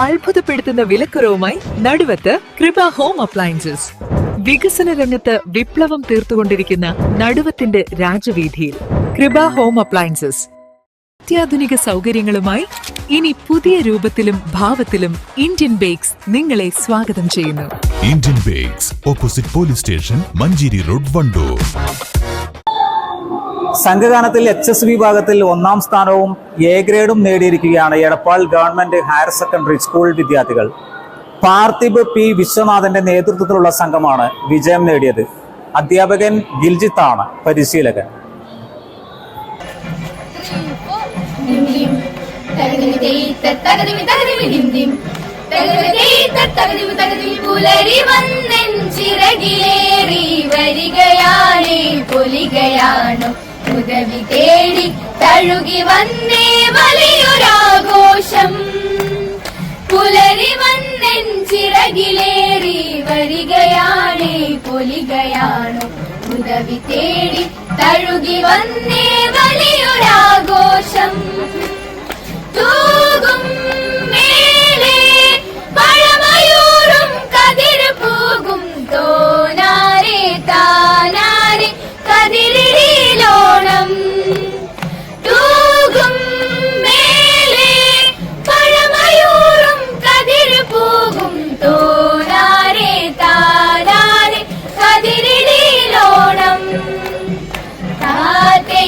അത്ഭുതപ്പെടുത്തുന്ന വിലക്കുറവുമായി നടുവത്ത് കൃപ home appliances. വികസന രംഗത്ത് വിപ്ലവം തീർത്തുകൊണ്ടിരിക്കുന്ന നടുവത്തിന്റെ രാജവീതിയിൽ കൃപ ഹോം അപ്ലയൻസസ്. അത്യാധുനിക സൗകര്യങ്ങളുമായി ഇനി പുതിയ രൂപത്തിലും ഭാവത്തിലും ഇന്ത്യൻ ബേക്സ് നിങ്ങളെ സ്വാഗതം ചെയ്യുന്നു. Indian bakes opposite police station Manjeri road Wandoor. സംഘഗാനത്തിൽ H S വിഭാഗത്തിൽ ഒന്നാം സ്ഥാനവും എ ഗ്രേഡും നേടിയിരിക്കുകയാണ് Edappal government higher secondary school വിദ്യാർത്ഥികൾ. പാർത്ഥിബ് പി വിശ്വനാഥന്റെ നേതൃത്വത്തിലുള്ള സംഘമാണ് വിജയം നേടിയത്. അധ്യാപകൻ ഗിൽജിത്താണ് പരിശീലകൻ തഴുകി വന്നേ വലിയൊരാഘോഷം. പുലരി വന്നൻ ചിറകിലേറി വരികയാണേ പൊലികയാണോ? ഉദവി തേടി തഴുകി വന്നേ വലിയൊരാഘോഷം.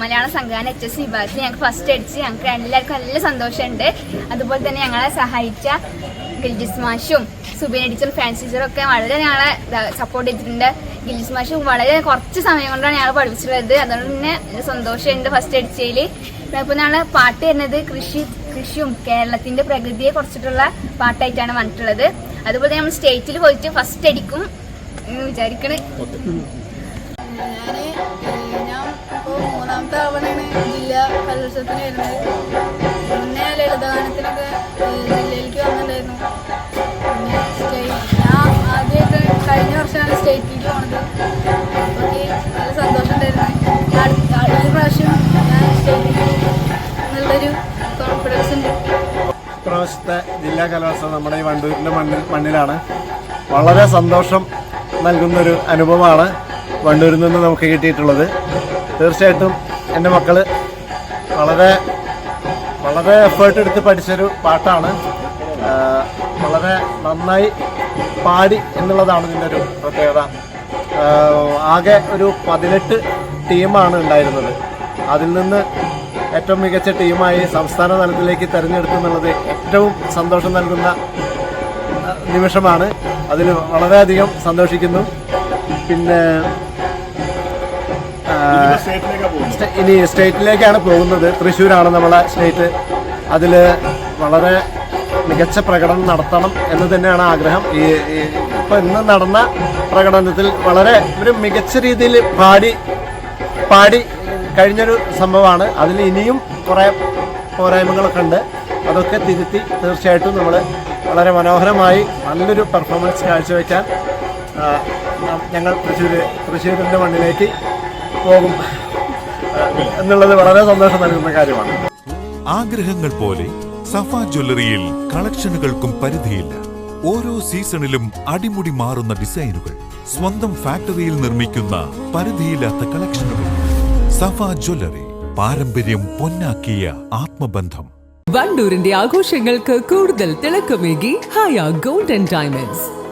മലയാള സംഘാന എച്ച് എസ് വിഭാഗത്തിൽ ഞങ്ങൾക്ക് ഫസ്റ്റ് അടിച്ച് ഞങ്ങൾക്ക് എല്ലാവർക്കും നല്ല സന്തോഷമുണ്ട്. അതുപോലെ തന്നെ ഞങ്ങളെ സഹായിച്ച ഗിൽജിസ് മാഷും സുബിൻ ടീച്ചർ ഫാൻസ് ടീച്ചറും ഒക്കെ വളരെ ഞങ്ങളെ സപ്പോർട്ട് ചെയ്തിട്ടുണ്ട്. ഗിൽജിസ് മാഷും വളരെ കുറച്ച് സമയം കൊണ്ടാണ് ഞങ്ങൾ പഠിപ്പിച്ചിട്ടുള്ളത്. അതുകൊണ്ട് തന്നെ സന്തോഷമുണ്ട് ഫസ്റ്റ് അടിച്ചതിൽ അപ്പോൾ ഞങ്ങൾ പാട്ട് വരുന്നത്. കൃഷി കൃഷിയും കേരളത്തിന്റെ പ്രകൃതിയെ കുറിച്ചിട്ടുള്ള പാട്ടായിട്ടാണ് വന്നിട്ടുള്ളത്. അതുപോലെ നമ്മൾ സ്റ്റേറ്റിൽ പോയിട്ട് ഫസ്റ്റ് അടിക്കും എന്ന് വിചാരിക്കണേ. മൂന്നാമത്തെ തവണയാണ് ജില്ലാ കലോത്സവത്തിന് വരുന്നത് മുന്നേ ലളിതഗാനത്തിനൊക്കെ ജില്ലയിലേക്ക് വന്നിട്ടുണ്ടായിരുന്നു. പിന്നെ സ്റ്റേറ്റ് ഞാൻ ആദ്യമായിട്ട് കഴിഞ്ഞ വർഷമാണ് സ്റ്റേറ്റിലേക്ക് പോണത്. അപ്പോൾ നല്ല സന്തോഷം ഉണ്ടായിരുന്നു ഈ പ്രാവശ്യം ഞാൻ സ്റ്റേറ്റിലേക്ക് നല്ലൊരു കോൺഫിഡൻസ് ഉണ്ട്. ഇപ്രാവശ്യത്തെ ജില്ലാ കലോത്സവം നമ്മുടെ ഈ വണ്ടൂരിന്റെ മണ്ണിൽ മണ്ണിലാണ്. വളരെ സന്തോഷം നൽകുന്നൊരു അനുഭവമാണ് വണ്ടൂരിൽ നിന്ന് നമുക്ക് കിട്ടിയിട്ടുള്ളത്. തീർച്ചയായിട്ടും എന്റെ മക്കൾ വളരെ വളരെ എഫേർട്ട് എടുത്ത് പഠിച്ചൊരു പാട്ടാണ്. വളരെ നന്നായി പാടി എന്നുള്ളതാണ് ഇതിന്റെ ഒരു പ്രത്യേകത. ആകെ ഒരു പതിനെട്ട് ടീമാണ് ഉണ്ടായിരുന്നത്. അതിൽ നിന്ന് ഏറ്റവും മികച്ച ടീമായി സംസ്ഥാന തലത്തിലേക്ക് തിരഞ്ഞെടുത്തു എന്നുള്ളത് ഏറ്റവും സന്തോഷം നൽകുന്ന നിമിഷമാണ്. അതിൽ വളരെയധികം സന്തോഷിക്കുന്നു. പിന്നെ ഇനി സ്റ്റേറ്റിലേക്കാണ് പോകുന്നത്. തൃശ്ശൂരാണ് നമ്മളെ സ്റ്റേറ്റ്. അതിൽ വളരെ മികച്ച പ്രകടനം നടത്തണം എന്ന് തന്നെയാണ് ആഗ്രഹം. ഈ ഇപ്പം ഇന്ന് നടന്ന പ്രകടനത്തിൽ വളരെ ഒരു മികച്ച രീതിയിൽ പാടി പാടി കഴിഞ്ഞൊരു സംഭവമാണ്. അതിൽ ഇനിയും കുറേ പോരായ്മകളൊക്കെ ഉണ്ട്. അതൊക്കെ തിരുത്തി തീർച്ചയായിട്ടും നമ്മൾ വളരെ മനോഹരമായി നല്ലൊരു പെർഫോമൻസ് കാഴ്ചവെക്കാൻ ഞങ്ങൾ തൃശ്ശൂർ തൃശ്ശൂരിന്റെ മണ്ണിലേക്ക് പോകും. എന്നുള്ളത് വളരെ സന്തോഷം നൽകുന്ന കാര്യമാണ്. ആഗ്രഹങ്ങൾ പോലെ സഫ ജ്വല്ലറിയിൽ കളക്ഷനുകൾക്കും പരിധിയില്ല. ഓരോ സീസണിലും അടിമുടി മാറുന്ന ഡിസൈനുകൾ സ്വന്തം ഫാക്ടറിയിൽ നിർമ്മിക്കുന്ന പരിധിയില്ലാത്ത കളക്ഷനുകൾ. സഫ ജ്വല്ലറി പാരമ്പര്യം പൊന്നാക്കിയ ആത്മബന്ധം. വണ്ടൂരിന്റെ ആഘോഷങ്ങൾക്ക് കൂടുതൽ തിളക്കമേകി ഹായ ഗോൾഡൻ ഡയമണ്ട്സ്